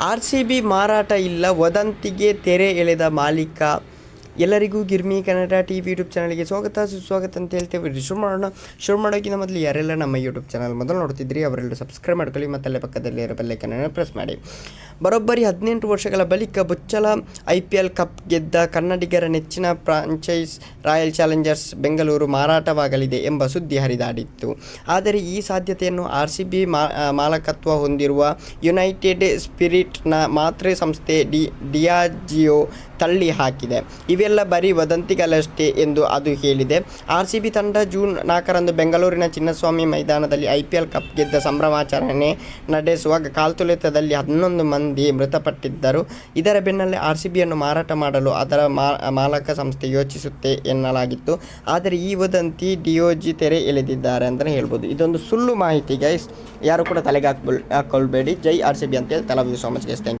R C B ಮಾರಾಟ ಇಲ್ಲ ವದಂತಿಗೆ ತೆರೆ ಎಳೆದ ಮಾಲೀಕ ಎಲ್ಲರಿಗೂ Girmi Kannada T V YouTube ಚಾನಲ್ಗೆ ಸ್ವಾಗತ, ಸುಸ್ವಾಗತ ಅಂತ ಹೇಳ್ತೇವೆ. ಶುರು ಮಾಡೋಣ. ಶುರು ಮಾಡೋಕ್ಕಿಂತ ಮೊದಲು ಯಾರೆಲ್ಲ ನಮ್ಮ ಯೂಟ್ಯೂಬ್ ಚಾನಲ್ ಮೊದಲು ನೋಡ್ತಿದ್ರಿ ಅವರೆಲ್ಲರೂ ಸಬ್ಸ್ಕ್ರೈಬ್ ಮಾಡ್ಕೊಳ್ಳಿ ಮತ್ತು ಅಲ್ಲೇ ಪಕ್ಕದಲ್ಲಿ ಇರೋ ಬೆಲ್ಲೈಕನ್ನು ಪ್ರೆಸ್ ಮಾಡಿ. ಬರೋಬ್ಬರಿ ಹದಿನೆಂಟು ವರ್ಷಗಳ ಬಳಿಕ ಬುಚ್ಚಲ ಐ ಪಿ ಎಲ್ ಕಪ್ ಗೆದ್ದ ಕನ್ನಡಿಗರ ನೆಚ್ಚಿನ ಫ್ರಾಂಚೈಸ್ ರಾಯಲ್ ಚಾಲೆಂಜರ್ಸ್ ಬೆಂಗಳೂರು ಮಾರಾಟವಾಗಲಿದೆ ಎಂಬ ಸುದ್ದಿ ಹರಿದಾಡಿತ್ತು. ಆದರೆ ಈ ಸಾಧ್ಯತೆಯನ್ನು ಆರ್ ಸಿ ಬಿ ಮಾಲಕತ್ವ ಹೊಂದಿರುವ ಯುನೈಟೆಡ್ ಸ್ಪಿರಿಟ್ನ ಮಾತೃ ಸಂಸ್ಥೆ ಡಿ, ಡಿಯಾಜಿಯೋ ತಳ್ಳಿ ಹಾಕಿದೆ. ಇವೆಲ್ಲ ಬರೀ ವದಂತಿಗಳಷ್ಟೇ ಎಂದು ಅದು ಹೇಳಿದೆ. ಆರ್ ಸಿ ಬಿ ತಂಡ ಜೂನ್ ನಾಲ್ಕರಂದು ಬೆಂಗಳೂರಿನ ಚಿನ್ನಸ್ವಾಮಿ ಮೈದಾನದಲ್ಲಿ ಐ ಪಿ ಎಲ್ ಕಪ್ ಗೆದ್ದ ಸಂಭ್ರಮಾಚರಣೆ ನಡೆಸುವಾಗ ಕಾಲ್ತುಳಿತದಲ್ಲಿ ಹನ್ನೊಂದು ಮಂದಿ ಮೃತಪಟ್ಟಿದ್ದರು. ಇದರ ಬೆನ್ನಲ್ಲೇ ಆರ್ ಸಿ ಬಿಯನ್ನು ಮಾರಾಟ ಮಾಡಲು ಅದರ ಮಾಲಕ ಸಂಸ್ಥೆ ಯೋಚಿಸುತ್ತೆ ಎನ್ನಲಾಗಿತ್ತು. ಆದರೆ ಈ ವದಂತಿ ಡಿಯೋಜಿ ತೆರೆ ಎಳೆದಿದ್ದಾರೆ ಅಂತಲೇ ಹೇಳ್ಬೋದು. ಇದೊಂದು ಸುಳ್ಳು ಮಾಹಿತಿ, ಗೈಸ್. ಯಾರು ಕೂಡ ತಲೆಗೆ ಹಾಕ್ಬಲ್, ಹಾಕ್ಕೊಳ್ಬೇಡಿ. ಜೈ ಆರ್ ಸಿ ಬಿ ಅಂತೇಳಿ ತಲಾ ಸೋ ಮಚ್ ಗೈಸ್. ಥ್ಯಾಂಕ್